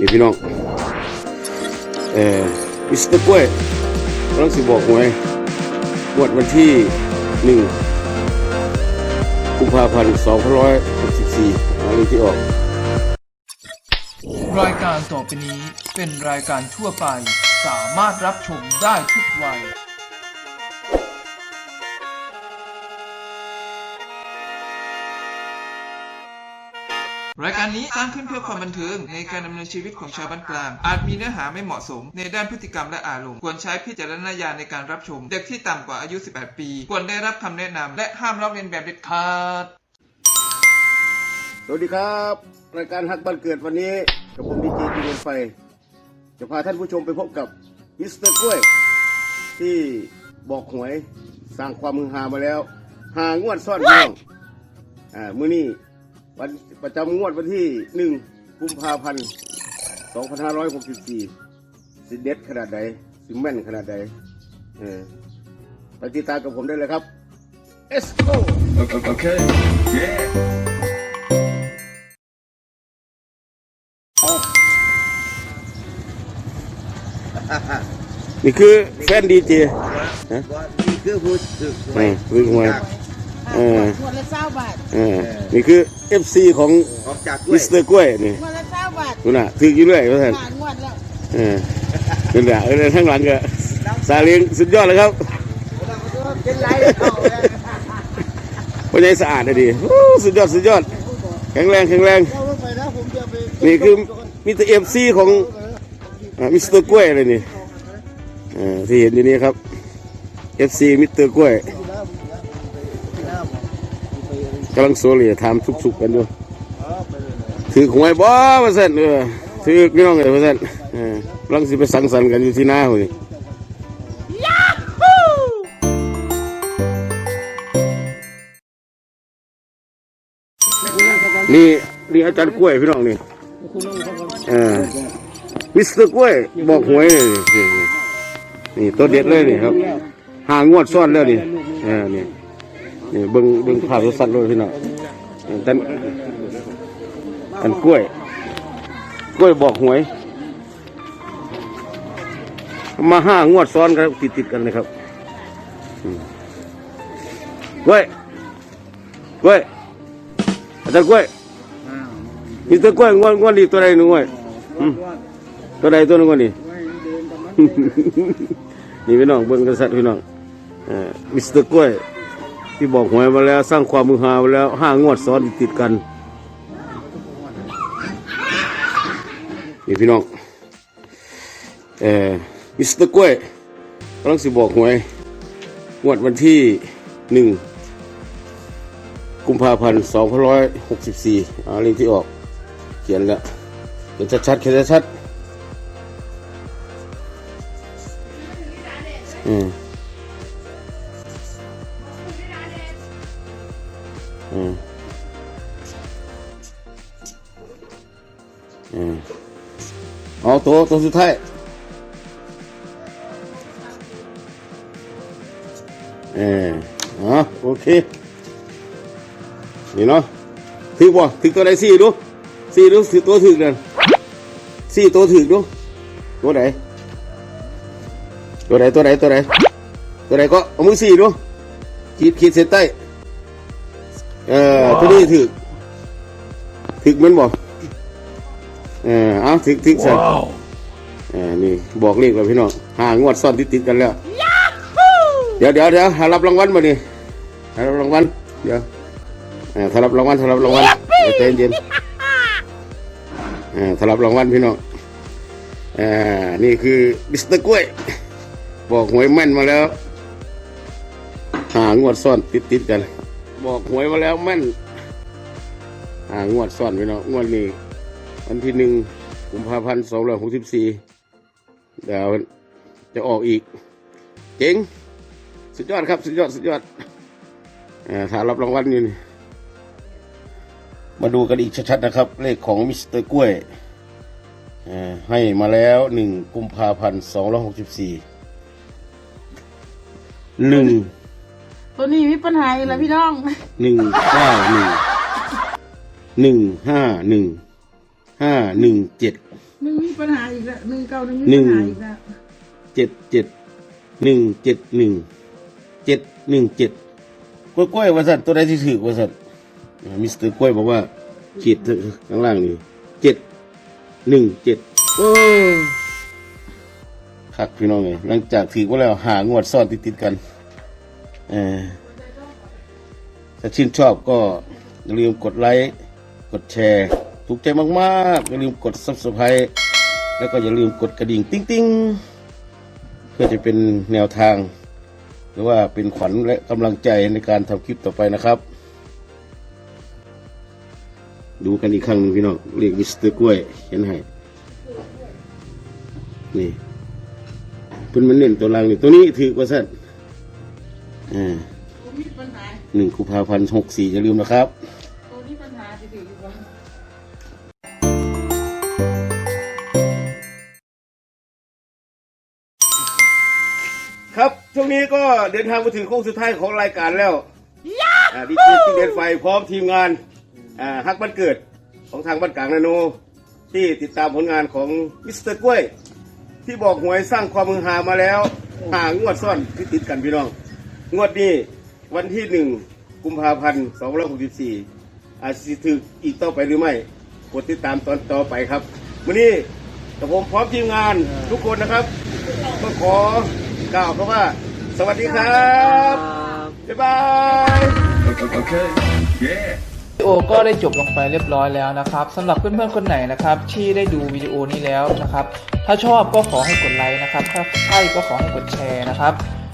นี่พี่น้อง เอ่อมิสเตอร์กล้วยกำลังสิบอกหวยงวดวันที่หนึ่งกุมภาพันธ์สองพันร้อยหกสิบสี่เอาเลขที่ออก รายการต่อไปนี้เป็นรายการทั่วไป สามารถรับชมได้ทุกวัย รายการนี้สร้างขึ้นเพื่อความบันเทิงในการดำเนินชีวิตของชาวบ้านกลาง อาจมีเนื้อหาไม่เหมาะสม ในด้านพฤติกรรมและอารมณ์ ควรใช้พิจารณญาณในการรับชม เด็กที่ต่ำกว่าอายุ 18 ปี ควรได้รับคำแนะนำและห้ามลอกเลียนแบบเด็ดขาด สวัสดีครับ รายการฮักบ้านเกิดวันนี้กับผมดีเจจีเงินไฟ จะพาท่านผู้ชมไปพบกับมิสเตอร์กล้วย ที่บอกหวยสร้างความมือฮามาแล้ว หางวดซ่อนพี่น้องอ่ามือนี้ วันประจำงวดวันที่หนึ่งกุมภาพันธ์สองพันห้าร้อยหกสิบสี่สิเด็ดขนาดใดสิแม่นขนาดใดเออไปติดตามกับผมได้เลยครับ Let's go Okay. Yeah. นี่คือแฟนดีเจนี่คือผู้สึกเออวิ่งมาเออขวดละเศร้าบาทเออนี่คือ เอฟซีของออกจากกล้มิวยสเตอร์กล้วยนี่ขวดละเศร้าบาทคุณน่ะถืออยู่เรื่อยว่าท่านผ่านงวดแล้วเออนี่แหละเออข้างหลังก็ซาเลียงสุดยอดเลยครับเป็นไรเอาเลยวันนี้สะอาดเลยดีโอ้สุดยอดสุดยอดแข็งแรงแข็งแรง เอาลงไปนะผมจะไปนี่คือมิสเตอร์เอฟซีของอ่ามิสเตอร์กล้วยเลยนี่เออที่เห็นอยู่นี้ครับเอฟซีมิสเตอร์กล้วย กำลังโซเลียทำทุกๆกันอยู่ถือหวยบ่มาสั่นเออถือพี่น้องเลยมาสั่นเออกำลังสิไปสังสรรค์กันอยู่ที่หน้าหุ่นนี่นี่อาจารย์กล้วยพี่น้องนี่เออมิสเตอร์กล้วยบอกหวยเลยนี่นี่นี่ตัวเด็ดเลยนี่ครับหางวดซ่อนแล้วนี่เออนี่ นี่เบิ่งเบิ่งภาพสัตว์เลยพี่น้องเออท่านอันกล้วย กล้วยบอกหวย มาห้างวดซ้อนกันติดติดกันเลยครับกล้วยกล้วยอาจารย์กล้วยมีตัวกล้วยงวดงวดนี้ตัวใดหนึ่งกล้วยตัวใดตัวนึงกว่านี่นี่พี่น้องเบิ่งกันสัตว์พี่น้องมิสเตอร์กล้วย ที่บอกหวยมาแล้วสร้างความมือฮามาแล้วห้างวดซ้อนติดกันนี่พี่น้องเอ่อมิสเตอร์กล้วยกำลังสิบอกหวยงวดวันที่หนึ่งกุมภาพันธ์สองพันร้อยหกสิบสี่อาเลขที่ออก เขียนแล้วเขียนชัดๆเขียนชัดๆอืม ตัวตัวสุดท้ายเอออ๋อโอเค นี่เนาะถึกบ่ถึกตัวไหนสี่ดูสี่ดูถือตัวถึกนั่นสี่ตัวถึกดูตัวไหนตัวไหนตัวไหนตัวไหนตัวไหนก็เอามือสี่ดูขีดขีดเส้นใต้เออตัวนี้ถึกถึกแมันบ่ เออเอาถึกถึกใส่เออนี่บอกเลขแล้วพี่น้องหางวดซ้อนติดติดๆกันแล้วเดี๋ยวเดี๋ยวเดี๋ยวหารับรางวัลมาดิหารับรางวัลเดี๋ยวเออถ้ารับรางวัลถ้ารับรางวัลเดี๋ยวใจเย็นเออถ้ารับรางวัลพี่น้องเออนี่คือมิสเตอร์กล้วยบอกหวยแม่นมาแล้วหางวดซ้อนติดติดๆกัน บอกหวยมาแล้วแม่นหางวดซ้อนพี่น้องงวดนี้ วันที่หนึ่งกุมภาพันธ์สองร้อยหกสิบสี่เดี๋ยวจะออกอีก เจ๋ง สุดยอดครับ สุดยอด สุดยอดเอ่อถ้ารับรางวัลอยู่นี่มาดูกันอีกชัดๆนะครับ เลขของมิสเตอร์กล้วยเอ่อให้มาแล้วหนึ่งกุมภาพันธ์สองร้อยหกสิบสี่หนึ่งตัวนี้มีปัญหาอีกแล้วพี่น้องหนึ่งเก้าหนึ่งหนึ่งห้าหนึ่ง ห้าหนึ่งเจ็ดหนึ่งมีปัญหาอีกแล้วหนึ่งเก้าหนึ่งมีหนึ่ปังญหาอีกแล้วเจ็ดเจ็ดหนึ่งเจ็ดหนึ่งเจ็ดหนึ่งเจ็ดกล้วยกล้วยว่าสัตว์ตัวใดที่ถือว่าสัตว์อ่ามิสเตอร์กล้วยบอกว่าขีดข้างล่างนี่เจ็ดหนึ่งเจ็ดโอ้คักพี่น้องไงหลังจากถือว่าแล้วหางวดซ่อนติดติดๆกันเออถ้าชื่นชอบก็อย่าลืมกดไลค์ กดแชร์ ถูกใจมากๆอย่าลืมกด subscribe แล้วก็อย่าลืมกดกระดิ่งติ้งติ้งๆเพื่อจะเป็นแนวทาง หรือว่าเป็นขวัญและกำลังใจในการทำคลิปต่อไปนะครับ ดูกันอีกครั้งหนึงพี่น้องเรียกมิสเตอร์กล้วยเขียนให้นี่เพิ่นมันเน้นตัวล่างนี่ตัวนี้ถือกว่าสั้นอ่าหาหนึ่งกุมภาพันธ์หกสี่อย่าลืมนะครับ ช่วงนี้ก็เดินทางมาถึงโค้งสุดท้ายของรายการแล้วอ่าดีเจติ้งเดนไฟพร้อมทีมงานอ่าฮักบ้านเกิดของทางบ้านกลางนาโน ที่ติดตามผลงานของมิสเตอร์กล้วย ที่บอกหวยสร้างความมือหามาแล้วหางวดซ่อนที่ติดกันพี่น้อง งวดนี้วันที่หนึ่งกุมภาพันธ์สองร้อยหกสิบสี่อาจจะถึกอีกต่อไปหรือไม่กดติดตามตอนต่อไปครับวันนี้กับผมพร้อมทีมงานทุกคนนะครับก็ขอ กล่าวคำว่า สวัสดีครับ บ๊ายบาย Okay. Yeah. วิดีโอก็ได้จบลงไปเรียบร้อยแล้วนะครับสำหรับเพื่อนๆคนไหนนะครับที่ได้ดูวิดีโอนี้แล้วนะครับ ถ้าชอบก็ขอให้กดไลค์นะครับ ถ้าใช่ก็ขอให้กดแชร์นะครับ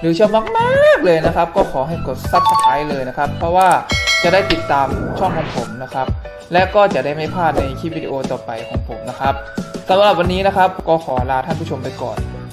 หรือชอบมากๆเลยนะครับ ก็ขอให้กด Subscribe เลยนะครับ เพราะว่าจะได้ติดตามช่องของผมนะครับ และก็จะได้ไม่พลาดในคลิปวิดีโอต่อไปของผมนะครับสำหรับวันนี้นะครับก็ขอลาท่านผู้ชมไปก่อน